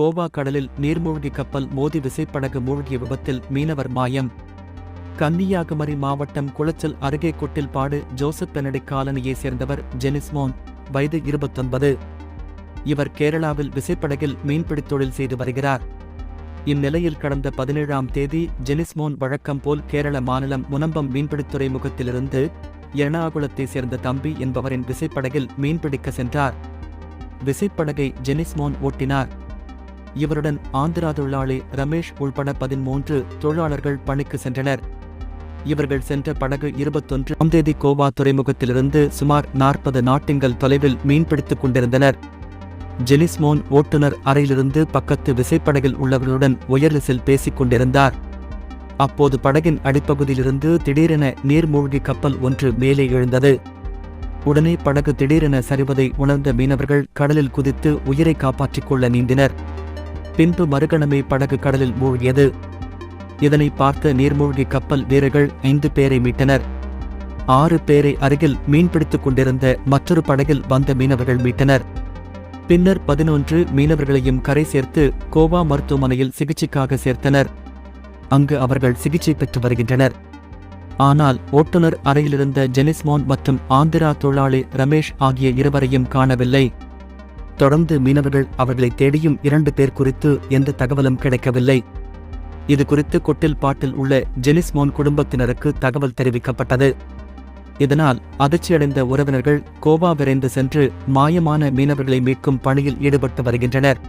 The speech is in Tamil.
கோவா கடலில் நீர்மூழ்கி கப்பல் மோதி விசைப்படகு மூழ்கிய விபத்தில் மீனவர் மாயம். கன்னியாகுமரி மாவட்டம் குளச்சல் அருகே கொட்டில்பாடு ஜோசப் பெனடி காலனியைச் சேர்ந்தவர் ஜெனிஸ்மோன் வயது இருபத்தொன்பது. இவர் கேரளாவில் விசைப்படகில் மீன்பிடித் தொழில் செய்து வருகிறார். இந்நிலையில் கடந்த பதினேழாம் தேதி ஜெனிஸ்மோன் வழக்கம் போல் கேரள மாநிலம் முனம்பம் மீன்பிடித் துறைமுகத்திலிருந்து எர்ணாகுளத்தைச் சேர்ந்த தம்பி என்பவரின் விசைப்படகில் மீன்பிடிக்க சென்றார். விசைப்படகை ஜெனிஸ்மோன் ஓட்டினார். இவருடன் ஆந்திரா தொழிலாளி ரமேஷ் உள்பட பதிமூன்று தொழிலாளர்கள் பணிக்கு சென்றனர். இவர்கள் சென்ற படகு இருபத்தொன்று ஆம் தேதி கோவா துறைமுகத்திலிருந்து சுமார் நாற்பது நாட்டிங்கள் தொலைவில் மீன்பிடித்துக் கொண்டிருந்தனர். ஜெனிஸ்மோன் ஓட்டுநர் அறையிலிருந்து பக்கத்து விசைப்படகில் உள்ளவர்களுடன் உயர்லிசில் பேசிக் கொண்டிருந்தார். அப்போது படகின் அடிப்பகுதியிலிருந்து திடீரென நீர்மூழ்கி கப்பல் ஒன்று மேலே எழுந்தது. உடனே படகு திடீரென சரிவதை உணர்ந்த மீனவர்கள் கடலில் குதித்து உயிரை காப்பாற்றிக் கொள்ள நீந்தினர். பின்பு மறுகணமே படகு கடலில் மூழ்கியது. இதனை பார்த்த நீர்மூழ்கி கப்பல் வீரர்கள் ஐந்து பேரை மீட்டனர். ஆறு பேரை அருகில் மீன்பிடித்துக் கொண்டிருந்த மற்றொரு படகில் வந்த மீனவர்கள் மீட்டனர். பின்னர் பதினொன்று மீனவர்களையும் கரை சேர்த்து கோவா மருத்துவமனையில் சிகிச்சைக்காக சேர்த்தனர். அங்கு அவர்கள் சிகிச்சை பெற்று வருகின்றனர். ஆனால் ஓட்டுநர் அறையிலிருந்த ஜெனிஸ்மோன் மற்றும் ஆந்திரா தொழிலாளி ரமேஷ் ஆகிய இருவரையும் காணவில்லை. தொடர்ந்து மீனவர்கள் அவர்களை தேடியும் இரண்டு பேர் குறித்து எந்த தகவலும் கிடைக்கவில்லை. இது குறித்து கொட்டில்பாட்டில் உள்ள ஜெனிஸ்மோன் குடும்பத்தினருக்கு தகவல் தெரிவிக்கப்பட்டது. இதனால் அதிர்ச்சியடைந்த உறவினர்கள் கோவா விரைந்து சென்று மாயமான மீனவர்களை மீட்கும் பணியில் ஈடுபட்டு வருகின்றனர்.